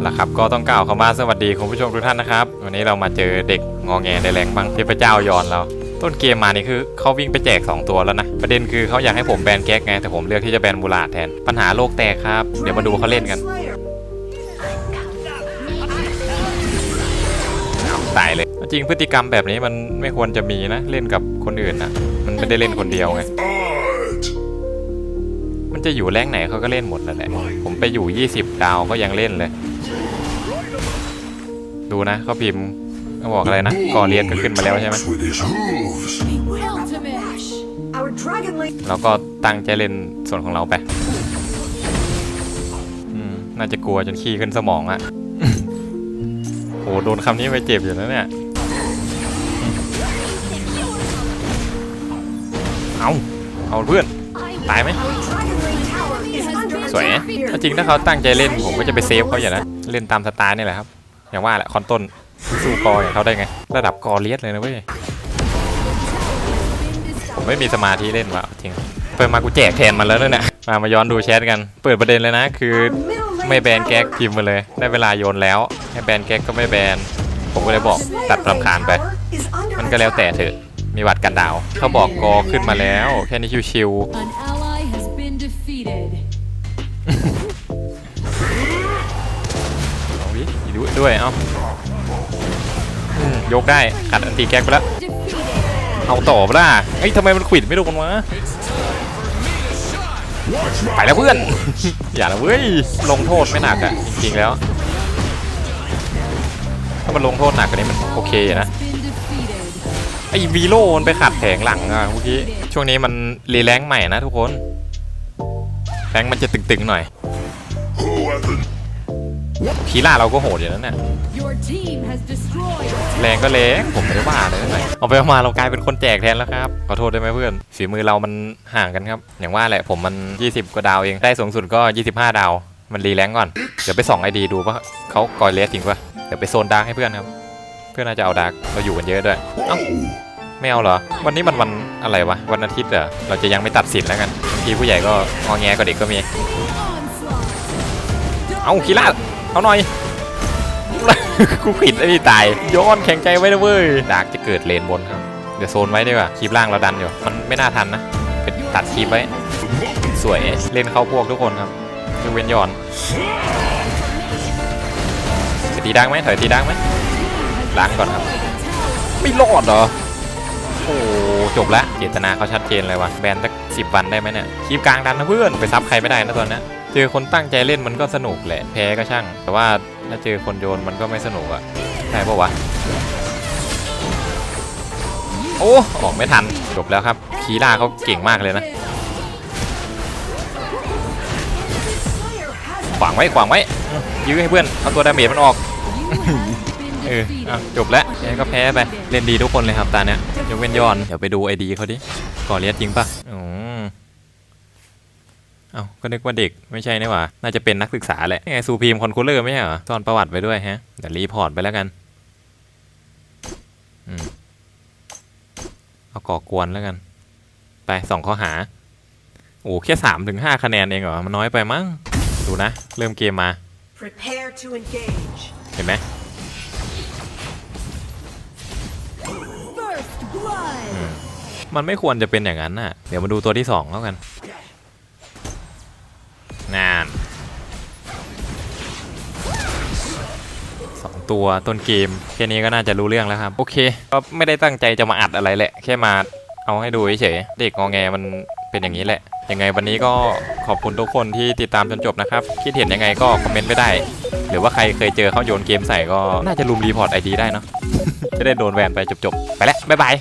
เอาละครับก็ต้องกล่าวคำว่าสวัสดีคุณผู้ชมทุกท่านนะครับ วันนี้เรามาเจอเด็กงอแงในแรงบังเทพเจ้ายอนเราต้นเกมมานี่คือเขาวิ่งไปแจก 2 ตัวแล้วนะ ประเด็นคือเขาอยากให้ผมแบนแก๊กไง แต่ผมเลือกที่จะแบนบูลาดแทน ปัญหาโลกแตกครับ เดี๋ยวมาดูเขาเล่นกันตายเลย จริงพฤติกรรมแบบนี้มันไม่ควรจะมีนะ เล่นกับคนอื่นนะมันไม่ได้เล่นคนเดียวไง มันจะอยู่แรงไหนเขาก็เล่นหมดแล้วแหละ ผมไปอยู่ 20 ดาวก็ยังเล่นเลย ดูนะเขาพิมพ์เขาบอกอะไรนะก่อเรียนก็ขึ้นมาแล้วใช่ไหมเราก็ตั้งใจเล่นส่วนของเราไปน่าจะกลัวจนขี้ขึ้นสมองอะโหโดนคำนี้ไปเจ็บอยู่นะเนี่ย เอาเอาเพื่อน ตายไหม สวย attack. ถ้าจริงถ้าเขาตั้งใจเล่นผมก็จะไปเซฟเขาอย่างนั้นเล่นตามสไตล์นี่แหละครับ อย่างว่าแหละคอนต้นสู้กออย่างเขาได้ไง ระดับกอเลียสเลยนะเว้ยผมไม่มีสมาธิเล่นว่ะจริงเปิดมากูแจกแทนมันแล้วเนี่ยมามาย้อนดูแชทกัน เปิดประเด็นเลยนะ คือ Our middle lane ไม่แบนแก๊กพิมพ์มาเลย ได้เวลาโยนแล้วให้แบนแก๊กก็ไม่แบนผมก็เลยบอกตัดรำคาญไป is under มันก็แล้วแต่ attack. เถอะมีวัดกันดาว เขาบอกกอขึ้นมาแล้ว แค่นี้ชิว An ally has been defeated. ๆ เอาดิดูด้วยเอ้าอืมยกได้ขัดอันตีแก๊กไปแล้ว เอาต่อปะล่ะเฮ้ยทำไมมันขวิดไม่โดนวะไปแล้วเพื่อน อย่าละเว้ย ลงโทษไม่หนักอะจริงๆแล้ว ถ้ามันลงโทษหนักกว่านี้มันโอเคนะ ไอ้วีโลมันไปขัดแผงหลังอะเมื่อกี้ ช่วงนี้มันรีแรงค์ใหม่นะทุกคน แรงค์มันจะตึงๆหน่อย Who at the พีล่าเราก็โหดอยู่นั่นน่ะ Your team has destroyed. แรงก็แรงผมไม่ได้ว่าเลยหน่อยเอาไปเอามาเรากลายเป็นคนแจกแทนแล้วครับ ขอโทษได้ไหมเพื่อนฝีมือเรามันห่างกันครับ อย่างว่าแหละผมมัน 20 กว่าดาวเอง ได้สูงสุดก็ 25 ดาว มันรีแรงก่อน เดี๋ยวไปส่องไอดีดูว่าเขากอยเลสจริงปะเดี๋ยวไปโซนดาร์กให้เพื่อนครับ เพื่อนน่าจะเอาดาร์กเราอยู่กันเยอะด้วยเอ้า ไม่เอาเหรอ วันนี้มันวันอะไรวะ วันอาทิตย์เหรอ เราจะยังไม่ตัดสินแล้วกันบางทีผู้ใหญ่ก็งอแงก็เด็กก็มี เอาคีล่าเอาหน่อย กูผิดไอ้นี่ตาย ย้อนแข็งใจไว้นะเว้ย ดาร์กจะเกิดเลนบนครับ เดี๋ยวโซนไว้ดีกว่าคีบล่างเราดันอยู่ มันไม่น่าทันนะ เป็นตัดคีบไว้ สวย เล่นเข้าพวกทุกคนครับยกเว้นย้อนจะตีดังไหมถอยตีดังไหมล้างก่อนครับ ไม่รอดเหรอ โอ้จบละเจตนาเขาชัดเจนเลยว่ะแบนสักสิบวันได้ไหมเนี่ยคีบกลางดันนะเพื่อนไปซับใครไม่ได้นะตอนนี้เจอคนตั้งใจเล่นมันก็สนุกแหละแพ้ก็ช่าง แต่ว่าถ้าเจอคนโยนมันก็ไม่สนุกอะใช่ปะวะโอ้ออกไม่ทันจบแล้วครับคีล่าเขาเก่งมากเลยนะขวางไว้ขวางไว้ยื้อให้เพื่อนเอาตัวดาเมจมันออก เออ defeated. อะจบแล้วแพ้ก็แพ้ไป เล่นดีทุกคนเลยครับตาเนี้ยยกเว้นย้อน เดี๋ยวไปดูไอดีเขาดิ ก่อเลียดจริงปะอืมเอ้าก็นึกว่าเด็กไม่ใช่นี่หว่า น่าจะเป็นนักศึกษาแหละนี่ไงซูพีมคอนคูลเลอร์ไม่ใช่เหรอซ่อนประวัติไปด้วยฮะ เดี๋ยวรีพอร์ตไปแล้วกัน อืม เอาก่อกวนแล้วกัน ไปสองข้อหา โอ้แค่สามถึงห้าคะแนนเองเหรอ มันน้อยไปมั้ง ดูนะ เริ่มเกมมา Prepare to engage. เห็นไหม มันไม่ควรจะเป็นอย่างนั้นน่ะ เดี๋ยวมาดูตัวที่สองแล้วกันนานสองตัวต้นเกมแค่นี้ก็น่าจะรู้เรื่องแล้วครับ โอเค ก็ไม่ได้ตั้งใจจะมาอัดอะไรแหละ แค่มาเอาให้ดูเฉยๆเด็กงอแงมันเป็นอย่างนี้แหละ ยังไงวันนี้ก็ขอบคุณทุกคนที่ติดตามจนจบนะครับ คิดเห็นยังไงก็คอมเมนต์ไปได้ หรือว่าใครเคยเจอเขาโยนเกมใส่ก็น่าจะลุมรีพอร์ตไอดีได้เนาะ จะได้โดนแวนไปจบๆ ไปแล้ว บ๊ายบาย